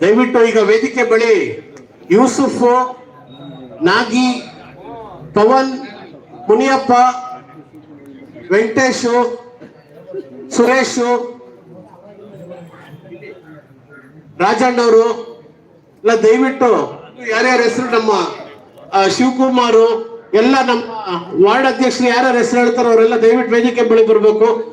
ದಯವಿಟ್ಟು ಈಗ ವೇದಿಕೆ ಬಳಿ ಯೂಸುಫ್, ನಾಗಿ, ಪವನ್, ಮುನಿಯಪ್ಪ, ವೆಂಕಟೇಶು, ಸುರೇಶು, ರಾಜಣ್ಣವರು, ಎಲ್ಲ ದಯವಿಟ್ಟು ಯಾರ್ಯಾರ ಹೆಸರು ನಮ್ಮ ಶಿವಕುಮಾರು, ಎಲ್ಲ ನಮ್ಮ ವಾರ್ಡ್ ಅಧ್ಯಕ್ಷರು ಯಾರ್ಯಾರ ಹೆಸರು ಹೇಳ್ತಾರೋ ಅವರೆಲ್ಲ ದಯವಿಟ್ಟು ವೇದಿಕೆ ಬಳಿ ಬರಬೇಕು.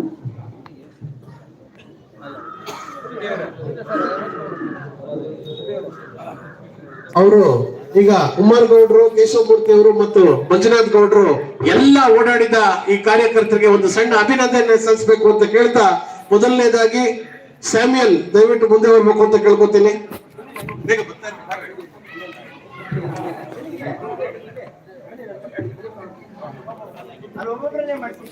ಅವರು, ಈಗ ಕುಮಾರ್ ಗೌಡ್ರು ಕೇಶವಮೂರ್ತಿ ಅವರು ಮತ್ತು ಮಂಜುನಾಥ್ ಗೌಡ್ರು ಎಲ್ಲ ಓಡಾಡಿದ ಈ ಕಾರ್ಯಕರ್ತರಿಗೆ ಒಂದು ಸಣ್ಣ ಅಭಿನಂದನೆ ಸಲ್ಲಿಸಬೇಕು ಅಂತ ಕೇಳ್ತಾ ಮೊದಲನೇದಾಗಿ ಸ್ಯಾಮ್ಯಲ್, ದಯವಿಟ್ಟು ಮುಂದೆ ಬರ್ಬೇಕು ಅಂತ ಕೇಳ್ಕೊತೀನಿ. ಮಾಡ್ತೀನಿ.